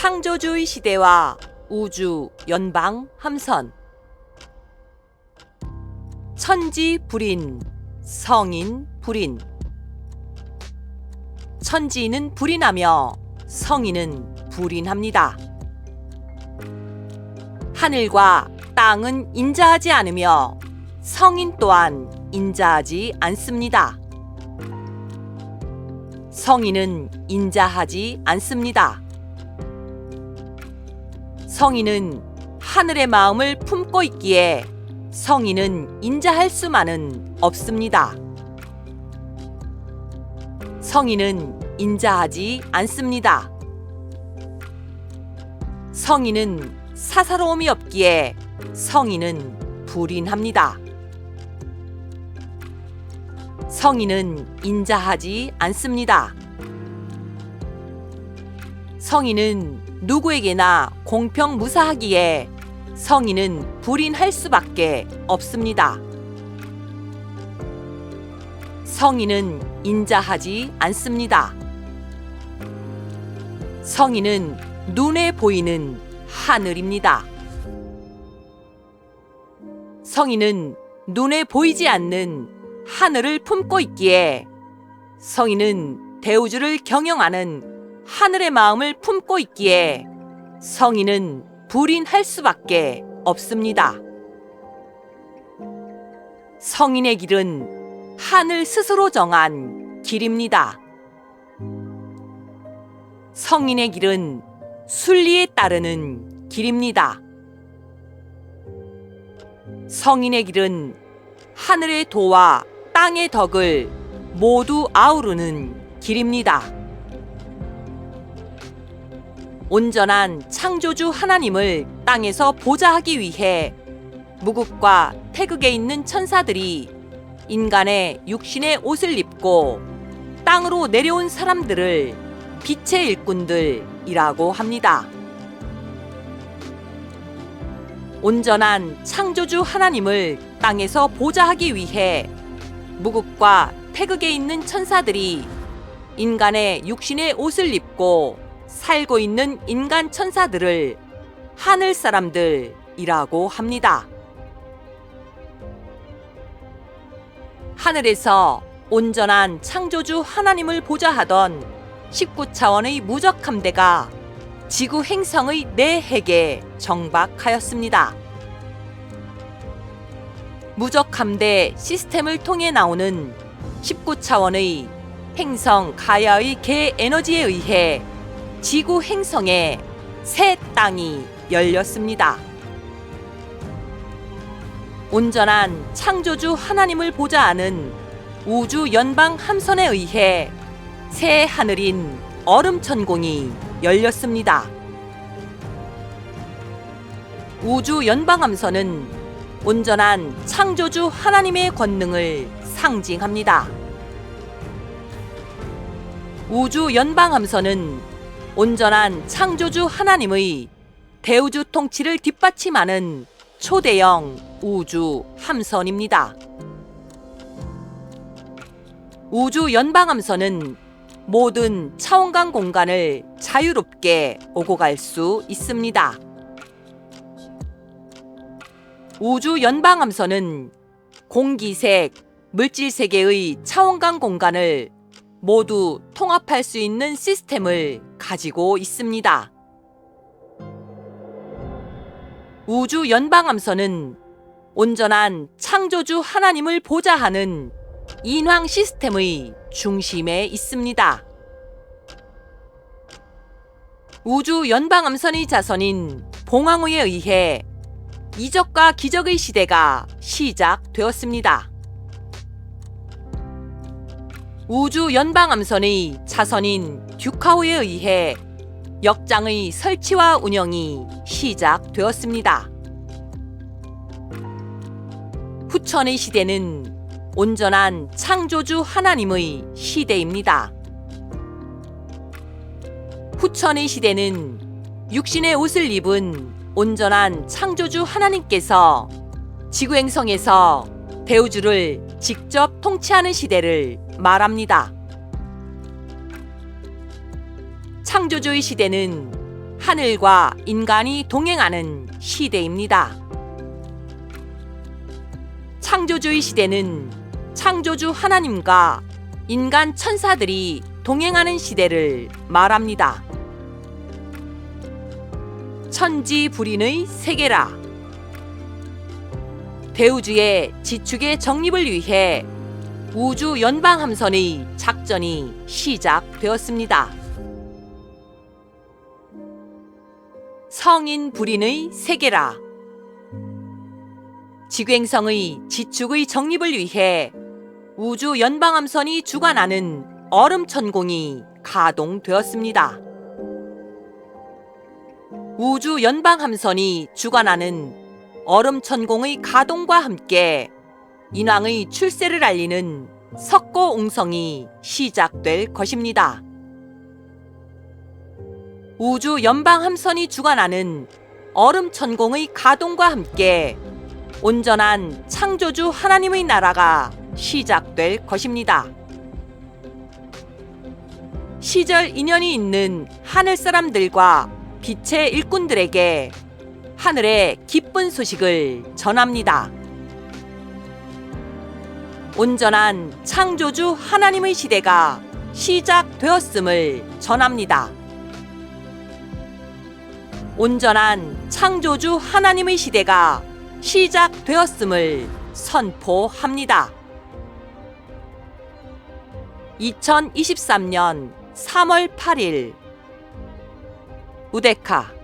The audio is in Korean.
창조주의 시대와 우주 연방 함선 천지 불인 성인 불인 천지는 불인하며 성인은 불인합니다. 하늘과 땅은 인자하지 않으며 성인 또한 인자하지 않습니다. 성인은 인자하지 않습니다. 성인은 하늘의 마음을 품고 있기에 성인은 인자할 수만은 없습니다. 성인은 인자하지 않습니다. 성인은 사사로움이 없기에 성인은 불인합니다. 성인은 인자하지 않습니다. 성인은 누구에게나 공평 무사하기에 성인은 불인할 수밖에 없습니다. 성인은 인자하지 않습니다. 성인은 눈에 보이는 하늘입니다. 성인은 눈에 보이지 않는 하늘을 품고 있기에 성인은 대우주를 경영하는 하늘의 마음을 품고 있기에 성인은 불인할 수밖에 없습니다. 성인의 길은 하늘 스스로 정한 길입니다. 성인의 길은 순리에 따르는 길입니다. 성인의 길은 하늘의 도와 땅의 덕을 모두 아우르는 길입니다. 온전한 창조주 하나님을 땅에서 보좌하기 위해 무국과 태극에 있는 천사들이 인간의 육신의 옷을 입고 땅으로 내려온 사람들을 빛의 일꾼들이라고 합니다. 온전한 창조주 하나님을 땅에서 보좌하기 위해 무국과 태극에 있는 천사들이 인간의 육신의 옷을 입고 살고 있는 인간 천사들을 하늘 사람들이라고 합니다. 하늘에서 온전한 창조주 하나님을 보좌하던 19차원의 무적 함대가 지구 행성의 네 핵에 정박하였습니다. 무적 함대 시스템을 통해 나오는 19차원의 행성 가야의 개 에너지에 의해 지구 행성에 새 땅이 열렸습니다. 온전한 창조주 하나님을 보좌하는 우주 연방 함선에 의해 새 하늘인 얼음 천공이 열렸습니다. 우주 연방 함선은 온전한 창조주 하나님의 권능을 상징합니다. 우주 연방 함선은 온전한 창조주 하나님의 대우주 통치를 뒷받침하는 초대형 우주 함선입니다. 우주 연방 함선은 모든 차원강 공간을 자유롭게 오고 갈 수 있습니다. 우주 연방 함선은 공기색, 물질세계의 차원강 공간을 모두 통합할 수 있는 시스템을 가지고 있습니다. 우주 연방함선은 온전한 창조주 하나님을 보좌하는 인황 시스템의 중심에 있습니다. 우주 연방함선의 자선인 봉황후에 의해 이적과 기적의 시대가 시작되었습니다. 우주 연방함선의 자선인 듀카오에 의해 역장의 설치와 운영이 시작되었습니다. 후천의 시대는 온전한 창조주 하나님의 시대입니다. 후천의 시대는 육신의 옷을 입은 온전한 창조주 하나님께서 지구행성에서 대우주를 직접 통치하는 시대를 말합니다. 창조주의 시대는 하늘과 인간이 동행하는 시대입니다. 창조주의 시대는 창조주 하나님과 인간 천사들이 동행하는 시대를 말합니다. 천지 불인의 세계라. 대우주의 지축의 정립을 위해 우주 연방 함선의 작전이 시작되었습니다. 성인 불인의 세계라. 지구행성의 지축의 정립을 위해 우주 연방 함선이 주관하는 얼음 천공이 가동되었습니다. 우주 연방 함선이 주관하는 얼음 천공의 가동과 함께 인왕의 출세를 알리는 석고 옹성이 시작될 것입니다. 우주 연방 함선이 주관하는 얼음 천공의 가동과 함께 온전한 창조주 하나님의 나라가 시작될 것입니다. 시절 인연이 있는 하늘 사람들과 빛의 일꾼들에게 하늘의 기쁜 소식을 전합니다. 온전한 창조주 하나님의 시대가 시작되었음을 전합니다. 온전한 창조주 하나님의 시대가 시작되었음을 선포합니다. 2023년 3월 8일 우데카